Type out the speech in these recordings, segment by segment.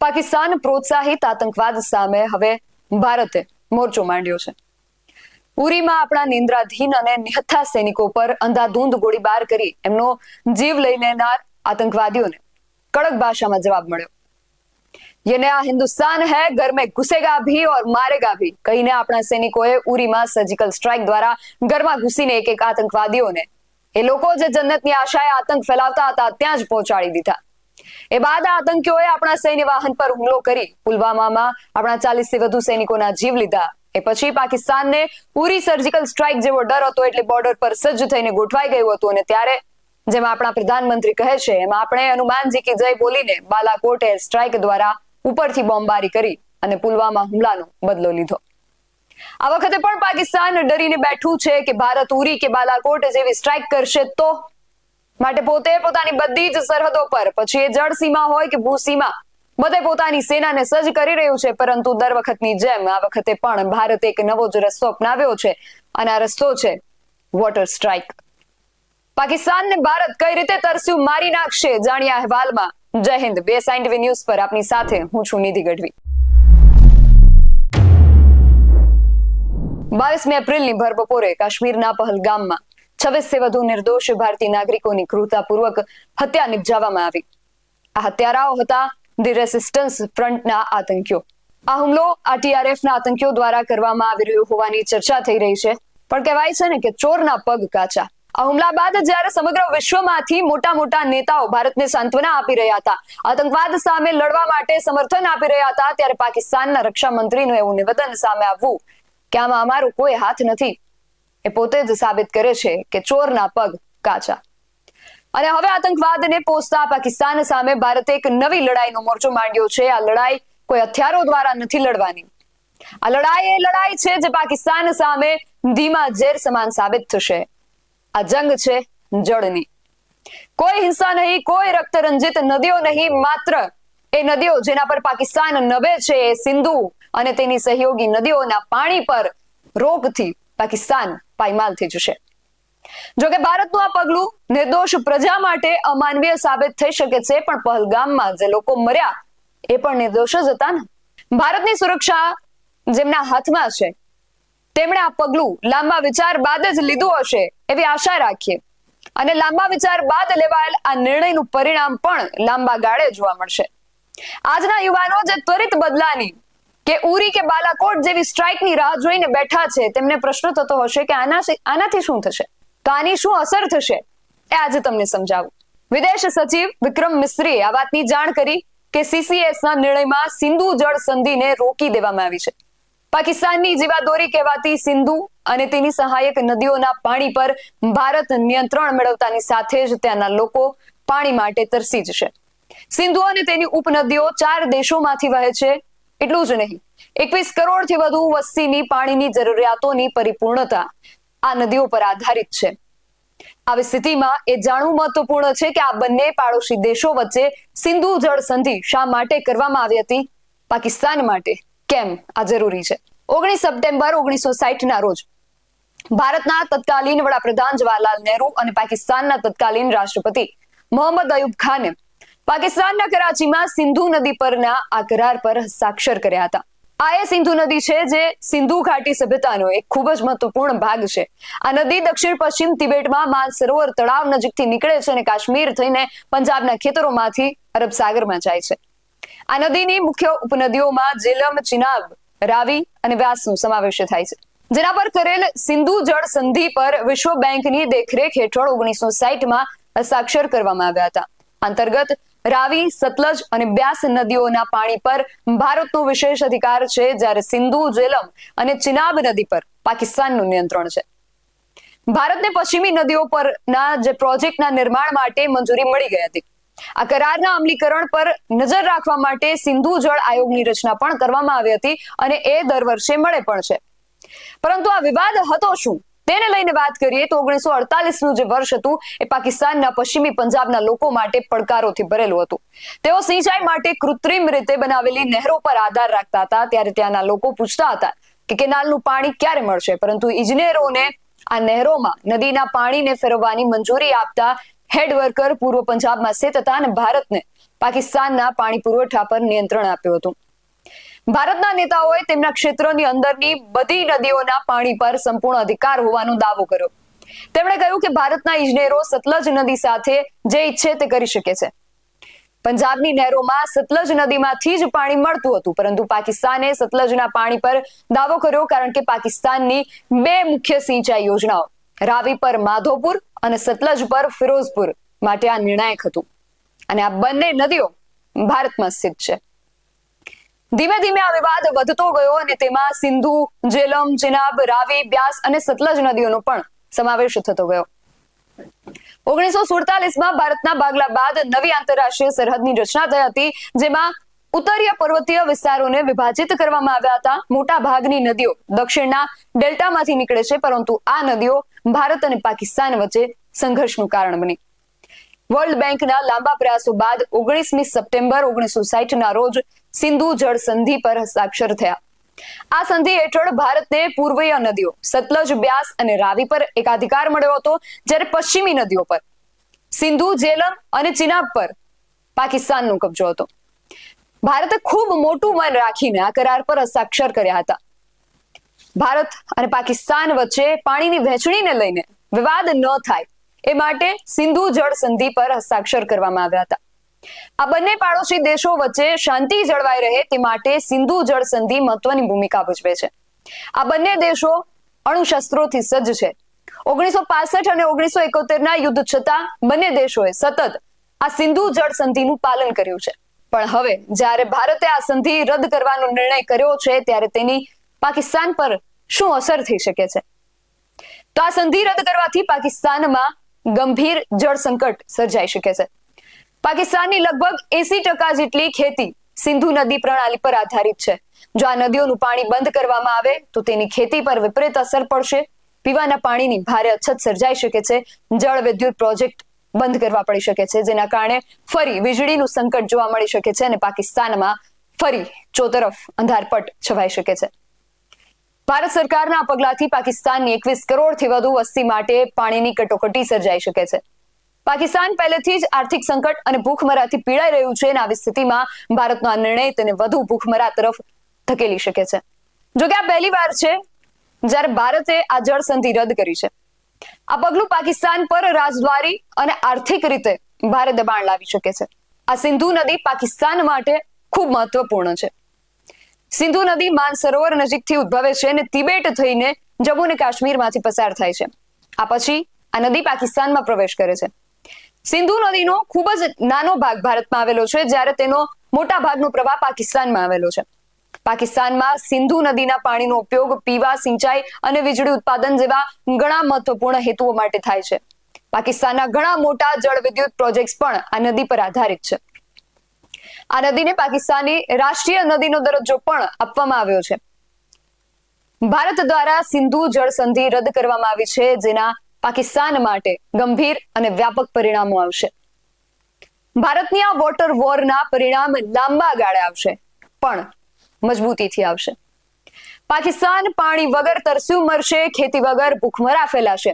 પાકિસ્તાન પ્રોત્સાહિત આતંકવાદ સામે હવે ભારતે મોરચો માંડ્યો છે. ઉરીમાં આપણા નિંદ્રાધીન અને નિહથ્થા સૈનિકો પર અંધાધૂંધ ગોળીબાર કરી એમનો જીવ લઈ લેનાર આતંકવાદીઓને કડક ભાષામાં જવાબ મળ્યો. યે નયા હિન્દુસ્તાન હૈ, ઘર મેં ઘુસેગા ભી ઓર મારેગા ભી, કહીને આપણા સૈનિકોએ ઉરીમાં સર્જિકલ સ્ટ્રાઇક દ્વારા ઘરમાં ઘૂસીને એક એક આતંકવાદીઓને, એ લોકો જે જન્નતની આશાએ આતંક ફેલાવતા હતા, ત્યાં જ પહોંચાડી દીધા. એ બાદ આતંકીઓએ આપણા સૈન્ય વાહન પર હુમલો કરી પુલવામામાં આપણા ચાલીસથી વધુ સૈનિકોના જીવ લીધા. એ પછી પાકિસ્તાનને પૂરી સર્જિકલ સ્ટ્રાઇક જેવો ડર હતો એટલે બોર્ડર પર સજ્જ થઈને ગોઠવાઈ ગયું હતું અને ત્યારે જેમાં આપણા પ્રધાનમંત્રી કહે છે, એમાં આપણે હનુમાનજી કી જય બોલીને બાલાકોટ એર સ્ટ્રાઇક દ્વારા ઉપરથી બોમ્બારી કરી અને પુલવામા હુમલાનો બદલો લીધો. આ વખતે પણ પાકિસ્તાન ડરીને બેઠું છે કે ભારત ઉરી કે બાલાકોટ જેવી સ્ટ્રાઇક કરશે તો માટે પોતે પોતાની બધી જ સરહદો પર. પછી એ જળ સીમા હોય કે ભૂસીમા બધે પોતાની સેનાને સજ્જ કરી રહ્યું છે, પરંતુ દર વખતની જેમ આ વખતે પણ ભારતે એક નવો જ રસ્તો અપનાવ્યો છે, અને આ રસ્તો છે વોટર સ્ટ્રાઇક. પાકિસ્તાનને ભારત કઈ રીતે તરસ્યું મારી નાખશે જાણ્યા અહેવાલમાં. જય હિન્દ, બે સાયન્ટિફિક ન્યૂઝ પર આપની સાથે હું છું નિધિ ગઢવી. બાવીસમી એપ્રિલની ભરબપોરે કાશ્મીરના પહલગામમાં છવ્વીસ વધુ નિર્દોષ ભારતીય નાગરિકોની ક્રૂરતાપૂર્વક હત્યા નિપજાવવામાં આવી. આ હત્યારાઓ હતા ધી રેસિસ્ટન્સ ફ્રન્ટના આતંકીઓ. આ હુમલો આ ટીઆરએફના આતંકીઓ દ્વારા કરવામાં આવી રહ્યો હોવાની ચર્ચા થઈ રહી છે. પણ કહેવાય છે ને કે ચોરના પગ કાચા. આ હુમલા બાદ જ્યારે સમગ્ર વિશ્વમાંથી મોટા મોટા નેતાઓ ભારતને સાંત્વના આપી રહ્યા હતા, આતંકવાદ સામે લડવા માટે સમર્થન આપી રહ્યા હતા, ત્યારે પાકિસ્તાનના રક્ષા મંત્રીનું એવું નિવેદન સામે આવવું કે આમાં અમારો કોઈ હાથ નથી. એ પોતે જ સાબિત કરે છે કે ચોરના પગ કાચા. અને હવે આતંકવાદને પોષતા પાકિસ્તાન સામે ભારતે એક નવી લડાઈનો મોરચો માંડ્યો છે. આ લડાઈ કોઈ હથિયારો દ્વારા નથી લડવાની. આ લડાઈ એ લડાઈ છે જે પાકિસ્તાન સામે ધીમા ઝેર સમાન સાબિત થશે. આ જંગ છે જળની. કોઈ હિંસા નહીં, કોઈ રક્તરંજિત નદીઓ નહીં, માત્ર એ નદીઓ જેના પર પાકિસ્તાન નભે છે એ સિંધુ અને તેની સહયોગી નદીઓના પાણી પર રોગથી પાકિસ્તાન પાયમાલ થઈ જશે. જોકે ભારતનું આ પગલું નિર્દોષ પ્રજા માટે અમાનવીય સાબિત થઈ શકે છે, પણ પહલગામમાં જે લોકો મર્યા, એ પણ નિર્દોષ જ હતા ને. ભારતની સુરક્ષા જેમના હાથમાં છે, તેમણે આ પગલું લાંબા વિચાર બાદ જ લીધું હશે એવી આશા રાખીએ. અને લાંબા વિચાર બાદ લેવાયેલ આ નિર્ણયનું પરિણામ પણ લાંબા ગાળે જોવા મળશે. આજના યુવાનો જે ત્વરિત બદલાની કે ઉરી કે બાલાકોટ જેવી સ્ટ્રાઇકની રાહ જોઈને બેઠા છે, તેમને પ્રશ્ન થતો હશે કે આના આનાથી શું થશે? તો આની શું અસર થશે? એ આજે તમને સમજાવું. વિદેશ સચિવ વિક્રમ મિસ્ત્રીએ આ વાતની જાણ કરી કે સીસીએસ ના નિર્ણયમાં સિંધુ જળ સંધિને રોકી દેવામાં આવી છે. પાકિસ્તાનની જીવાદોરી કહેવાતી સિંધુ અને તેની સહાયક નદીઓના પાણી પર ભારત નિયંત્રણ મેળવતાની સાથે જ ત્યાંના લોકો પાણી માટે તરસી જશે. સિંધુ અને તેની ઉપનદીઓ ચાર દેશોમાંથી વહે છે એટલું જ નહીં. એકવીસ કરોડથી વધુ વસ્તીની પાણીની જરૂરિયાતોની પરિપૂર્ણતા આ નદીઓ પર આધારિત છે. આવી સ્થિતિમાં એ જાણવું મહત્વપૂર્ણ છે કે આ બંને પાડોશી દેશો વચ્ચે સિંધુ જળ સંધિ શા માટે કરવામાં આવી હતી, પાકિસ્તાન માટે કેમ આ જરૂરી છે? ઓગણીસ સપ્ટેમ્બર ઓગણીસો ના રોજ ભારતના તત્કાલીન વડાપ્રધાન જવાહરલાલ નહેરુ અને પાકિસ્તાનના તત્કાલીન રાષ્ટ્રપતિ મોહમ્મદ અયુબ ખાને પાકિસ્તાનના કરાચીમાં સિંધુ નદી પરના આ કરાર પર હસ્તાક્ષર કર્યા હતા. આ એ સિંધુ નદી છે જે સિંધુ ઘાટી સભ્યતાનો એક ખૂબ જ મહત્વપૂર્ણ ભાગ છે. આ નદી દક્ષિણ પશ્ચિમ તિબેટમાં માન તળાવ નજીકથી નીકળે છે અને કાશ્મીર થઈને પંજાબના ખેતરોમાંથી અરબ સાગરમાં જાય છે. આ નદીની મુખ્ય ઉપનદીઓમાં જેલમ ચિનાબ, રાવી અને વ્યાસનો સમાવેશ થાય છે. જેના પર કરેલ સિંધુ જળ સંધિ પર વિશ્વ બેંકની દેખરેખ હેઠળ ઓગણીસો સાહીઠમાં હસ્તાક્ષર કરવામાં આવ્યા હતા. અંતર્ગત રાવી, સતલજ અને બ્યાસ નદીઓના પાણી પર ભારતનો વિશેષ અધિકાર છે, જ્યારે સિંધુ, જેલમ અને ચિનાબ નદી પર પાકિસ્તાનનું નિયંત્રણ છે. ભારતને પશ્ચિમી નદીઓ પરના જે પ્રોજેક્ટના નિર્માણ માટે મંજૂરી મળી ગઈ હતી. આ કરારના અમલીકરણ પર નજર રાખવા માટે સિંધુ જળ આયોગની રચના પણ કરવામાં આવી હતી અને એ દર વર્ષે મળે પણ છે. પરંતુ આ વિવાદ હતો શું? તેને લઈને વાત કરીએ તો ઓગણીસો અડતાલીસનું જે વર્ષ હતું, એ પાકિસ્તાનના પશ્ચિમી પંજાબના લોકો માટે પડકારોથી ભરેલું હતું. તેઓ સિંચાઈ માટે કૃત્રિમ રીતે બનાવેલી નહેરો પર આધાર રાખતા હતા. ત્યારે ત્યાંના લોકો પૂછતા હતા કે કેનાલનું પાણી ક્યારે મળશે? પરંતુ ઇજનેરોને આ નહેરોમાં નદીના પાણીને ફેરવવાની મંજૂરી આપતા હેડ વર્કર પૂર્વ પંજાબમાં સ્થિત હતા અને ભારતને પાકિસ્તાનના પાણી પુરવઠા પર નિયંત્રણ આપ્યું હતું. ભારતના નેતાઓએ તેમના ક્ષેત્રની અંદરની બધી નદીઓના પાણી પર સંપૂર્ણ અધિકાર હોવાનો દાવો કર્યો. તેમણે કહ્યું કે ભારતના ઇજનેરો સતલજ નદી સાથે જે ઈચ્છે તે કરી શકે છે. પંજાબની નહેરોમાં સતલજ નદીમાંથી જ પાણી મળતું હતું, પરંતુ પાકિસ્તાને સતલજના પાણી પર દાવો કર્યો કારણ કે પાકિસ્તાનની બે મુખ્ય સિંચાઈ યોજનાઓ, રાવી પર માધોપુર અને સતલજ પર ફિરોઝપુર, માટે આ નિર્ણાયક હતું. અને આ બંને નદીઓ ભારતમાં સ્થિત છે. ધીમે ધીમે આ વિવાદ વધતો ગયો અને તેમાં સિંધુ, જેલમ ચિનાબ રાવી, બ્યાસ અને સતલજ નદીઓનો પણ સમાવેશ થતો ગયો. ઓગણીસો સુડતાલીસમાં ભારતના ભાગલા બાદ નવી આંતરરાષ્ટ્રીય સરહદની રચના થઈ હતી, જેમાં ઉત્તરીય પર્વતીય વિસ્તારોને વિભાજિત કરવામાં આવ્યા હતા. મોટા ભાગની નદીઓ દક્ષિણના ડેલ્ટામાંથી નીકળે છે, પરંતુ આ નદીઓ ભારત અને પાકિસ્તાન વચ્ચે સંઘર્ષનું કારણ બની. વર્લ્ડ બેંકના લાંબા પ્રયાસો બાદ ઓગણીસમી સપ્ટેમ્બર ઓગણીસો ના રોજ સિંધુ જળ સંધિ પર હસ્તાક્ષર થયા. આ સંધિ હેઠળ ભારતને પૂર્વીય નદીઓ, સતલજ બ્યાસ અને રાવી પર એકાધિકાર મળ્યો હતો, જ્યારે પશ્ચિમી નદીઓ પર. સિંધુ, જેલમ અને ચિનાબ પર પાકિસ્તાનનો કબજો હતો. ભારતે ખૂબ મોટું મન રાખીને આ કરાર પર હસ્તાક્ષર કર્યા હતા. ભારત અને પાકિસ્તાન વચ્ચે પાણીની વહેંચણીને લઈને વિવાદ ન થાય એ માટે સિંધુ જળ સંધિ પર હસ્તાક્ષર કરવામાં આવ્યા હતા. આ બંને પાડોશી દેશો વચ્ચે શાંતિ જળવાઈ રહે તે માટે સિંધુ જળ સંધિ મહત્વની ભૂમિકા ભજવે છે. આ બંને દેશો અણુશસ્ત્રોથી સજ્જ છે. ઓગણીસો પાસઠ અને ઓગણીસો એકોતેર ના યુદ્ધ છતાં બંને દેશોએ સતત આ સિંધુ જળ સંધિનું પાલન કર્યું છે. પણ હવે જ્યારે ભારતે આ સંધિ રદ કરવાનો નિર્ણય કર્યો છે ત્યારે તેની પાકિસ્તાન પર શું અસર થઈ શકે છે? તો આ સંધિ રદ કરવાથી પાકિસ્તાનમાં ગંભીર જળ સંકટ સર્જાઈ શકે છે. પાકિસ્તાનની લગભગ એસી ટકા જેટલી ખેતી સિંધુ નદી પ્રણાલી પર આધારિત છે. જો આ નદીઓનું પાણી બંધ કરવામાં આવે, તો તેની ખેતી પર વિપરીત અસર પડશે. પીવાના પાણીની ભારે અછત સર્જાઈ શકે છે. જળ વિદ્યુત પ્રોજેક્ટ બંધ કરવા પડી શકે છે, જેના કારણે ફરી વીજળીનું સંકટ જોવા મળી શકે છે અને પાકિસ્તાનમાં ફરી ચોતરફ અંધારપટ છવાઈ શકે છે. ભારત સરકારના પગલાથી પાકિસ્તાનની એકવીસ કરોડથી વધુ વસ્તી માટે પાણીની કટોકટી સર્જાઈ શકે છે. પાકિસ્તાન પહેલેથી જ આર્થિક સંકટ અને ભૂખમરાથી પીડાઈ રહ્યું છે અને આવી સ્થિતિમાં ભારતનો આ નિર્ણય તેને વધુ ભૂખમરા તરફ ધકેલી શકે છે. જોકે આ પહેલી વાર છે જ્યારે ભારતે આ જળ સંધિ રદ કરી છે. આ પગલું પાકિસ્તાન પર રાજદ્વારી અને આર્થિક રીતે ભારે દબાણ લાવી શકે છે. આ સિંધુ નદી પાકિસ્તાન માટે ખૂબ મહત્વપૂર્ણ છે. સિંધુ નદી માનસરોવર નજીકથી ઉદ્ભવે છે અને તિબેટ થઈને જમ્મુ અને કાશ્મીરમાંથી પસાર થાય છે. આ પછી આ નદી પાકિસ્તાનમાં પ્રવેશ કરે છે. સિંધુ નદીનો ખૂબ જ નાનો ભાગ ભારતમાં આવેલો છે, જ્યારે તેનો મોટા ભાગનો પ્રવાહ પાકિસ્તાનમાં આવેલો છે. પાકિસ્તાનમાં સિંધુ નદીના પાણીનો ઉપયોગ પીવા, સિંચાઈ અને વીજળી ઉત્પાદન જેવા ઘણા મહત્વપૂર્ણ હેતુઓ માટે થાય છે. પાકિસ્તાનના ઘણા મોટા જળ વિદ્યુત પ્રોજેક્ટ પણ આ નદી પર આધારિત છે. આ નદીને પાકિસ્તાની રાષ્ટ્રીય નદીનો દરજ્જો પણ આપવામાં આવ્યો છે. ભારત દ્વારા સિંધુ જળ સંધિ રદ કરવામાં આવી છે, જેના પાકિસ્તાન માટે ગંભીર અને વ્યાપક પરિણામો આવશે. ભારતની આ વોટર વોરના પરિણામ લાંબા ગાળે આવશે, પણ મજબૂતીથી આવશે. પાકિસ્તાન પાણી વગર તરસ્યું મરશે, ખેતી વગર ભૂખમરા ફેલાશે.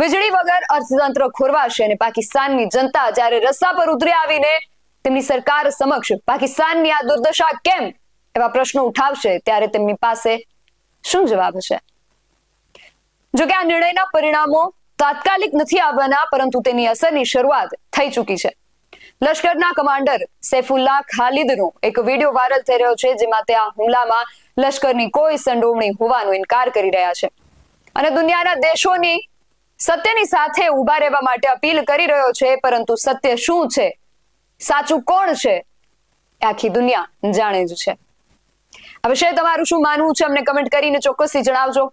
વીજળી વગર અર્થતંત્ર ખોરવાશે અને પાકિસ્તાનની જનતા જ્યારે રસ્તા પર ઉતરી આવીને તેમની સરકાર સમક્ષ પાકિસ્તાનની આ દુર્દશા કેમ એવા પ્રશ્નો ઉઠાવશે, ત્યારે તેમની પાસે શું જવાબ હશે? જો કે આ નિર્ણયના પરિણામો તાત્કાલિક નથી આવવાના, પરંતુ તેની અસરની શરૂઆત થઈ ચૂકી છે. લશ્કરના કમાન્ડર સૈફુલ્લા ખાલિદનો એક વીડિયો વાયરલ થઈ રહ્યો છે, જેમાં તે આ હુમલામાં લશ્કરની કોઈ સંડોવણી હોવાનો ઇનકાર કરી રહ્યા છે. અને દુનિયાના દેશોની સત્યની સાથે ઊભા રહેવા માટે અપીલ કરી રહ્યો છે, પરંતુ સત્ય શું છે? સાચું કોણ છે? આખી દુનિયા જાણે જ છે. આ તમારું શું માનવું છે? અમને કમેન્ટ કરીને ચોક્કસથી જણાવજો.